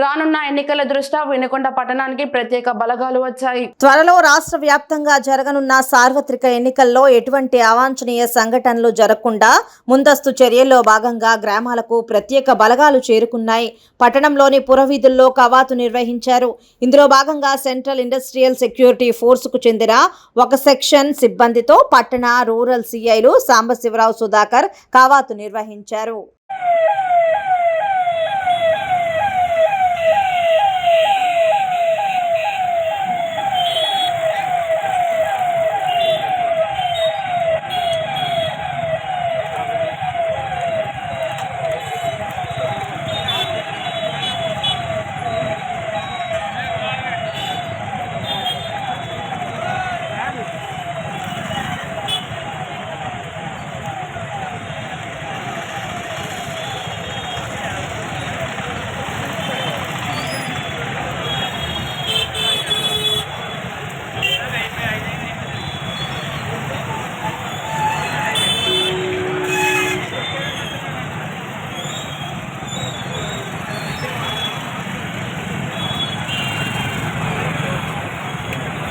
రానున్న ఎన్నికల దృష్ట్యా వినుకొండ పట్టణానికి ప్రత్యేక బలగాలు వచ్చాయి. త్వరలో రాష్ట్ర వ్యాప్తంగా జరగనున్న సార్వత్రిక ఎన్నికల్లో ఎటువంటి అవాంఛనీయ సంఘటనలు జరగకుండా ముందస్తు చర్యల్లో భాగంగా గ్రామాలకు ప్రత్యేక బలగాలు చేరుకున్నాయి. పట్టణంలోని పురవీధుల్లో కవాతు నిర్వహించారు. ఇందులో భాగంగా సెంట్రల్ ఇండస్ట్రియల్ సెక్యూరిటీ ఫోర్సుకు చెందిన ఒక సెక్షన్ సిబ్బందితో పట్టణ రూరల్ సీఐలు సాంబశివరావు సుధాకర్ కవాతు నిర్వహించారు.